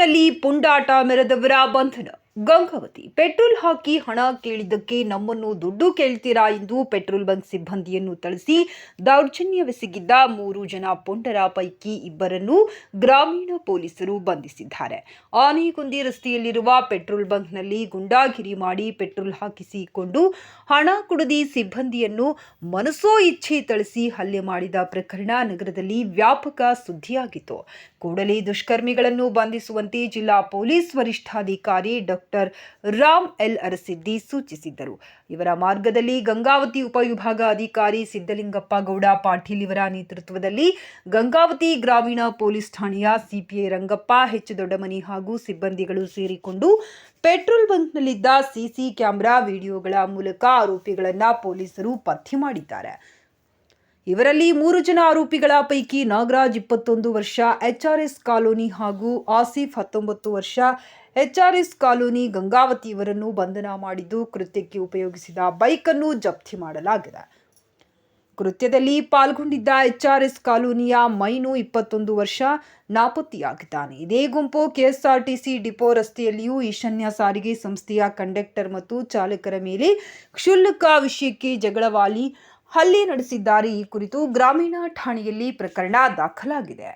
ಕೋರ್ಟ್ನಲ್ಲಿ ಪುಂಡಾಟ ಮೆರೆದವರ ಬಂಧನ ಗಂಗಾವತಿ. ಪೆಟ್ರೋಲ್ ಹಾಕಿ ಹಣ ಕೇಳಿದ್ದಕ್ಕೆ ನಮ್ಮನ್ನು ದುಡ್ಡು ಕೇಳ್ತೀರಾ ಎಂದು ಪೆಟ್ರೋಲ್ ಬಂಕ್ ಸಿಬ್ಬಂದಿಯನ್ನು ಥಳಿಸಿ ದೌರ್ಜನ್ಯವೆಸಗಿದ್ದ ಮೂರು ಜನ ಪೊಂಡರ ಪೈಕಿ ಇಬ್ಬರನ್ನು ಗ್ರಾಮೀಣ ಪೊಲೀಸರು ಬಂಧಿಸಿದ್ದಾರೆ. ಆನೆಗುಂದಿ ರಸ್ತೆಯಲ್ಲಿರುವ ಪೆಟ್ರೋಲ್ ಬಂಕ್ನಲ್ಲಿ ಗುಂಡಾಗಿರಿ ಮಾಡಿ ಪೆಟ್ರೋಲ್ ಹಾಕಿಸಿಕೊಂಡು ಹಣ ಕುಡಿದಿ ಸಿಬ್ಬಂದಿಯನ್ನು ಮನಸೋ ಇಚ್ಛೆ ಥಳಿಸಿ ಹಲ್ಲೆ ಮಾಡಿದ ಪ್ರಕರಣ ನಗರದಲ್ಲಿ ವ್ಯಾಪಕ ಸುದ್ದಿಯಾಗಿತ್ತು. ಕೂಡಲೇ ದುಷ್ಕರ್ಮಿಗಳನ್ನು ಬಂಧಿಸುವಂತೆ ಜಿಲ್ಲಾ ಪೊಲೀಸ್ ವರಿಷ್ಠಾಧಿಕಾರಿ ಡಾಕ್ಟರ್ ರಾಮ್ ಎಲ್ ಅರಸಿದ್ದಿ ಸೂಚಿಸಿದ್ದರು. ಇವರ ಮಾರ್ಗದಲ್ಲಿ ಗಂಗಾವತಿ ಉಪವಿಭಾಗ ಅಧಿಕಾರಿ ಸಿದ್ದಲಿಂಗಪ್ಪ ಗೌಡ, ಪಾಟೀಲ್ ಇವರ ನೇತೃತ್ವದಲ್ಲಿ ಗಂಗಾವತಿ ಗ್ರಾಮೀಣ ಪೊಲೀಸ್ ಠಾಣೆಯ ಸಿಪಿಐ ರಂಗಪ್ಪ ಹೆಚ್ ದೊಡ್ಡಮನಿ ಹಾಗೂ ಸಿಬ್ಬಂದಿಗಳು ಸೇರಿಕೊಂಡು ಪೆಟ್ರೋಲ್ ಬಂಕ್ನಲ್ಲಿದ್ದ ಸಿಸಿ ಕ್ಯಾಮೆರಾ ವಿಡಿಯೋಗಳ ಮೂಲಕ ಆರೋಪಿಗಳನ್ನು ಪೊಲೀಸರು ಪತ್ತೆ ಮಾಡಿದ್ದಾರೆ. ಇವರಲ್ಲಿ ಮೂರು ಜನ ಆರೋಪಿಗಳ ಪೈಕಿ ನಾಗರಾಜ್ ಇಪ್ಪತ್ತೊಂದು ವರ್ಷ ಎಚ್ಆರ್ಎಸ್ ಕಾಲೋನಿ ಹಾಗೂ ಆಸಿಫ್ ಹತ್ತೊಂಬತ್ತು ವರ್ಷ. ಎಚ್ಆರ್ಎಸ್ ಕಾಲೋನಿ ಗಂಗಾವತಿ ಇವರನ್ನು ಬಂಧನ ಮಾಡಿದ್ದು ಕೃತ್ಯಕ್ಕೆ ಉಪಯೋಗಿಸಿದ ಬೈಕನ್ನು ಜಪ್ತಿ ಮಾಡಲಾಗಿದೆ. ಕೃತ್ಯದಲ್ಲಿ ಪಾಲ್ಗೊಂಡಿದ್ದ ಎಚ್ಆರ್ಎಸ್ ಕಾಲೋನಿಯ ಮೈನು ಇಪ್ಪತ್ತೊಂದು ವರ್ಷ ನಾಪತ್ತೆಯಾಗಿದ್ದಾನೆ. ಇದೇ ಗುಂಪು ಕೆಎಸ್ಆರ್ಟಿಸಿ ಡಿಪೋ ರಸ್ತೆಯಲ್ಲಿಯೂ ಈಶಾನ್ಯ ಸಾರಿಗೆ ಸಂಸ್ಥೆಯ ಕಂಡಕ್ಟರ್ ಮತ್ತು ಚಾಲಕರ ಮೇಲೆ ಕ್ಷುಲ್ಲಕ ವಿಷಯಕ್ಕೆ ಜಗಳವಾಲಿ ಹಲ್ಲೆ ನಡೆಸಿದ್ದಾರೆ ಈ ಕುರಿತು ಗ್ರಾಮೀಣ ಠಾಣೆಯಲ್ಲಿ ಪ್ರಕರಣ ದಾಖಲಾಗಿದೆ.